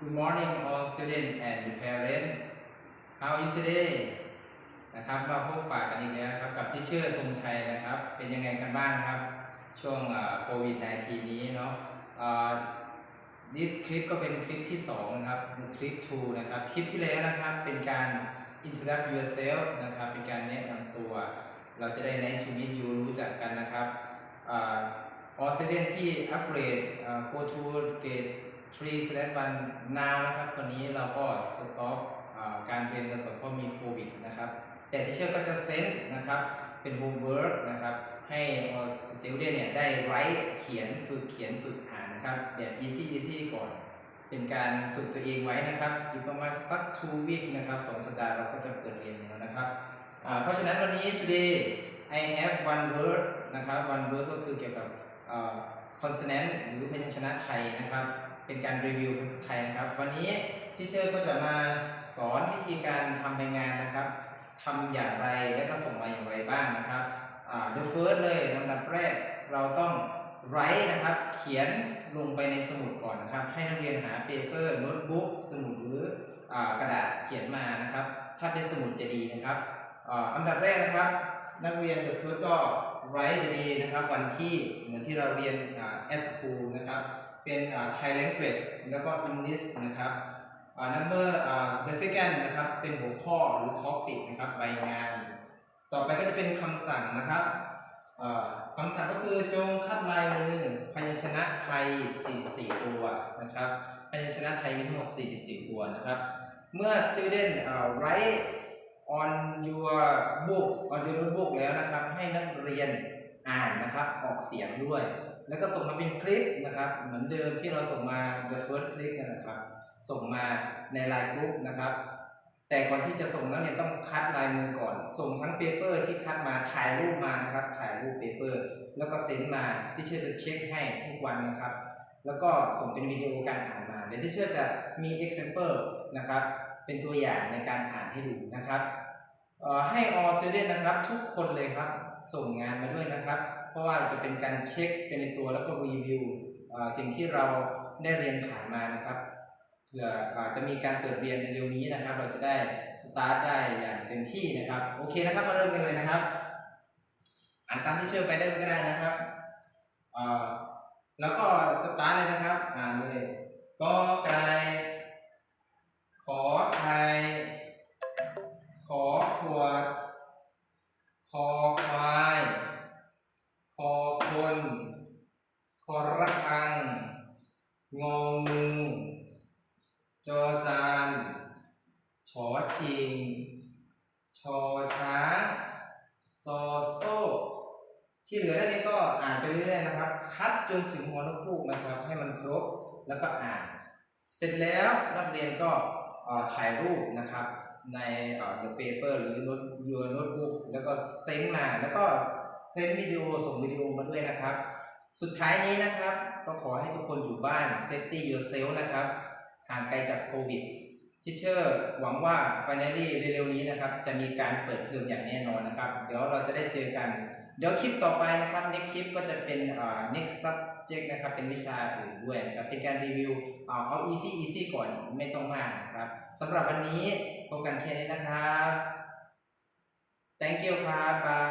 Good morning all students and parents How are you today นะครับมาพบปะกันอีกแล้วครับกับที่เชื่อธงชัยนะครับ เป็นยังไงกันบ้างครับ ช่วงโควิด -19 นี้เนาะอ่า this คลิปก็เป็นคลิปที่2นะครับคลิป 2 นะครับ คลิปที่แล้วนะครับเป็นการ introduce yourself นะครับ เป็นการแนะนำตัว เราจะได้ nice to meet you รู้จักกันนะครับอ่า all student ที่อัปเกรด go to grade 3 slash 1 now นะครับตอนนี้เราก็ stop อ่าการเรียนการสอนเพราะมีโควิดนะครับ แต่ที่เชื่อก็จะเซนนะครับเป็น homework นะครับ ให้ all student เนี่ยได้ write เขียนฝึกเขียนฝึกอ่านนะครับ แบบ easy easy ก่อน เป็นการฝึกตัวเองไว้นะครับอีกประมาณสัก two week นะครับสองสัปดาห์เราก็จะเปิดเรียนแล้วนะครับเพราะฉะนั้นวันนี้ today I have one word นะครับ one word ก็คือเกี่ยวกับ consonant หรือพยัญชนะไทยนะครับ เป็นการรีวิวภาษาไทยนะครับ วันนี้ที่เชอร์ก็จะมาสอนวิธีการทำใบงานนะครับทำอย่างไรและก็ส่งมาอย่างไรบ้างนะครับอ่า the first เลยลำดับแรกเราต้อง write นะครับ เขียนลงไปในสมุดก่อนนะครับ ให้นักเรียนหาเปเปอร์โน้ตบุ๊กสมุดหรืออากระดาษเขียนมานะครับ ถ้าเป็นสมุดจะดีนะครับอ่าอันดับแรกนะครับ นักเรียน the first ก็ write the day นะครับ วันที่เหมือนที่เราเรียนอ่า at school นะครับ เป็นอ่า Thai language แล้วก็ English นะครับอ่า number อ่า the second นะครับ เป็นหัวข้อหรือ topic นะครับใบงาน ต่อไปก็จะเป็นคำสั่งนะครับอ่าคำสั่งก็คือจงคัดลายมือพยัญชนะไทย 44 ตัวนะครับพยัญชนะไทยมีทั้งหมด 44 ตัวนะครับ เมื่อ student อ่า write on your book on your notebook แล้วนะครับ ให้นักเรียนอ่านนะครับออกเสียงด้วย แล้วก็ส่งมาเป็นคลิปนะครับ เหมือนเดิมที่เราส่งมา the first clip นะครับ ส่งมาในไลน์กรุ๊ปนะครับ แต่ก่อนที่จะส่งนักเรียนต้องคัดลายมือก่อน ส่งทั้งเปเปอร์ที่คัดมาถ่ายรูปมานะครับ ถ่ายรูปเปเปอร์แล้วก็เซ็นมาที่เชื่อจะเช็คให้ทุกวันนะครับ แล้วก็ส่งเป็นวิดีโอการอ่านมาเดี๋ยวที่เชื่อจะมี example นะครับ เป็นตัวอย่างในการอ่านให้ดูนะครับให้ all student นะครับทุกคนเลยครับ ส่งงานมาด้วยนะครับ เพราะว่าจะเป็นการเช็คเป็นในตัวแล้วก็รีวิวสิ่งที่เราได้เรียนผ่านมานะครับเผื่ออาจะมีการเปิดเรียนในเร็วนี้นะครับ เราจะได้สตาร์ทได้อย่างเต็มที่นะครับ โอเคนะครับมาเริ่มกันเลยนะครับอ่านตามที่เชื่อไปได้ก็ได้นะครับแล้วก็สตาร์ทเลยนะครับ อ่านเลยกอไก่ข ระคัง งองูจอจานชอชิง ชอช้างซอโซ่ที่เหลือด้านนี้ก็อ่านไปเรื่อยๆนะครับ คัดจนถึงหัวนกฮูกนะครับ ให้มันครบแล้วก็อ่าน เสร็จแล้วนักเรียนก็ถ่ายรูปนะครับใน the paper หรือ note your notebook แล้วก็เซ็นมา แล้วก็เซ็นวิดีโอส่งวิดีโอมาด้วยนะครับ สุดท้ายนี้นะครับ ก็ขอให้ทุกคนอยู่บ้าน safety yourself นะครับ ห่างไกลจากโควิดทิเชอร์หวังว่า finally เร็วๆนี้นะครับ จะมีการเปิดเทอมอย่างแน่นอนนะครับ เดี๋ยวเราจะได้เจอกัน เดี๋ยวคลิปต่อไปนะครับ next คลิปก็จะเป็นอ่า next subject นะครับ เป็นวิชาอื่นด้วยนะครับ เป็นการรีวิวเอาเอา easy easy ก่อนไม่ต้องมากนะครับสำหรับวันนี้พบกันแค่นี้นะครับ thank you ครับ bye